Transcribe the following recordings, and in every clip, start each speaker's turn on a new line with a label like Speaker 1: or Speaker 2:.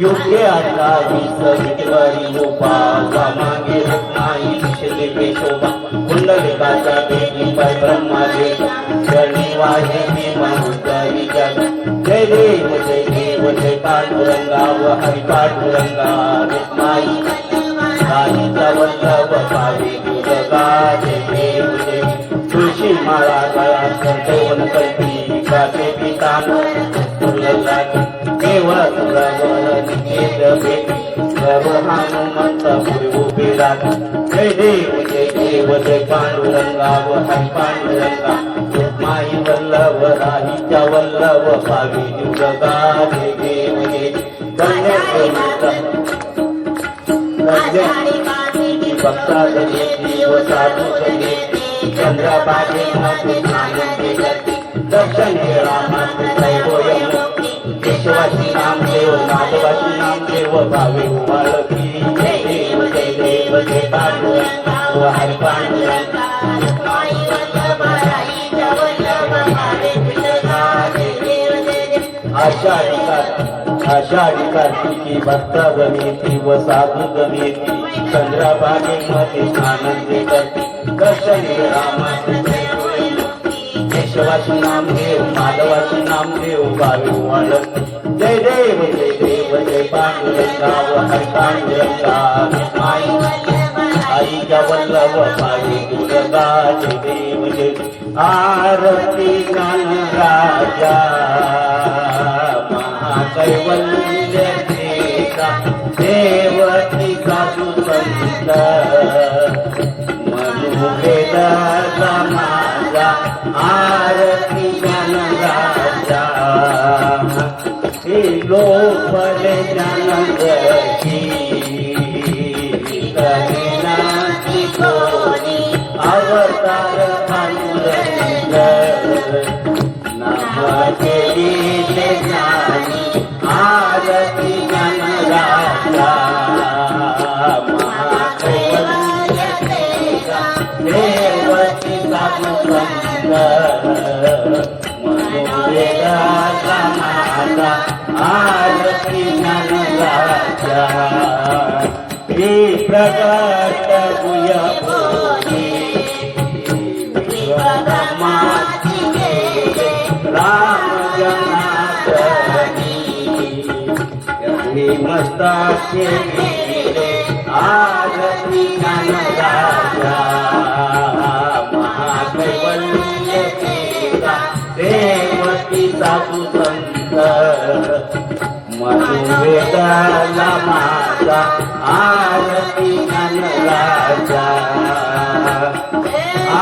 Speaker 1: योग्य आता विटवरी गोपा मागे नाही दिशे पेशोबा कुंडलिकाचा देवी पाय ब्रह्मादेव शरणी शनिवाहे मी मनुतरी जग. जय देव जय देव जय पांडुरंगा व हरी पांडुरंगा माई साईचा वल्लभ पावे दुर्गा जय देव जय तुळशी माळा गळा संतवन कल्पी काचे पितांबर केवळ तुळावर निकेत भेटी सर्व हनुमंत पूर्व उभे जय देव जय देव जय पांडुरंगा व हरी पांडुरंगा माई वल्लभ राहीच्या वल्लभ पावी जुगा जय देव जय कन्या भक्ता घेतली व साधू घेतली चंद्रबागे मध्ये करते दर्शन घेळा मात्र नामदेव माधवाची नामदेव भावे देव जय देव जय पांडुरंगा हरी पांडुरंगा आषाढी कार्तिकी आषाढी कार्तिकी भक्ता गमेती व साधू गमेती चंद्रबागे मध्ये आनंद करते. दर्शन रामाचे केशवाचं केशवाची नामदेव माधवाची नामदेव भावे वाळत जय देव जय देव जय पांडुरंगा व हरी पांडुरंगा आई आईच्या वल्लभ पावी दुर्गा जय देव जय आरती ज्ञान राजा. महाकैवल्य देता देवती साधू संत मनुवेद हे लोपले ज्ञानंदची कोणी अवतार पांडुरंग नामाचे लीले ज्ञानी आरती साधू समाजा आरती राजा श्री प्रगट गुय भोगी राम यही मस्ताचे आरती राजा महाकैवल्य देवा देवती साधू संत मधुवेदाला माता आरती ज्ञान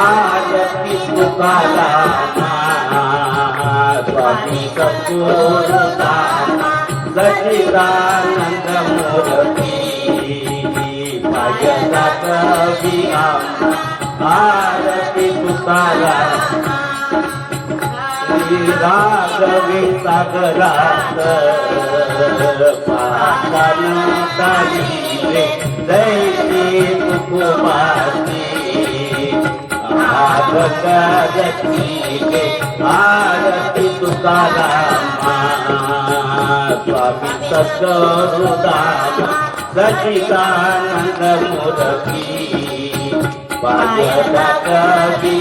Speaker 1: आरती तुकाला स्वामी सद्गुरुदाना सचिदानंद मूर्ती भजना कवी आरती तुकाला राघवे सागरात पाहतान कालिरे तुकुमाती आगतीले आरती तुकारामा स्वामी सद्गुरुदान सचिदानंद मुरती पाजला कवी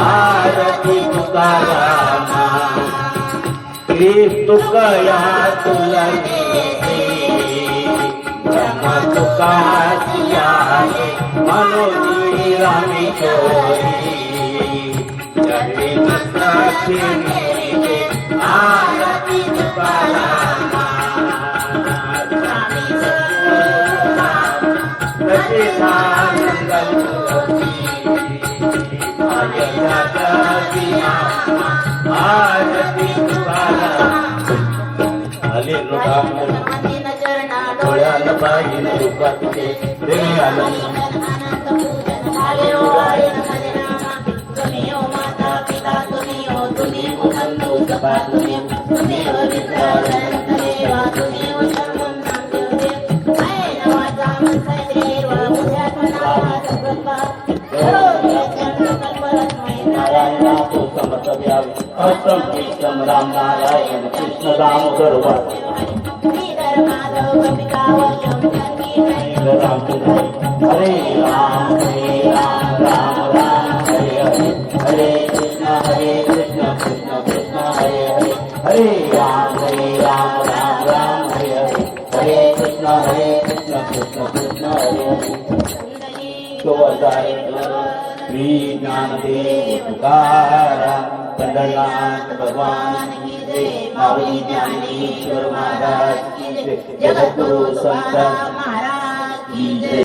Speaker 1: आरती तुकारामा तुकया तुला ब्रह्म मनोजी रामी चोरी Thank you. डोळ्याला पाहिजे रूपाचे देवी आनंद हस्तम कृष्णम राम नारायण कृष्ण राम दामोदर हरे राम हरे राम राम राम हरे हरे। हरे कृष्ण हरे कृष्ण कृष्ण कृष्ण हरे हरे। हरे राम हरे राम राम राम हरे हरे। हरे कृष्ण हरे कृष्ण कृष्ण कृष्ण हरे हरे। तो असाय श्री ज्ञानदेव तुकाराम पंढरनाथ भगवान की जय माऊली ज्ञानेश्वर महाराज की जय। जगद्गुरु संत
Speaker 2: महाराज
Speaker 1: की जय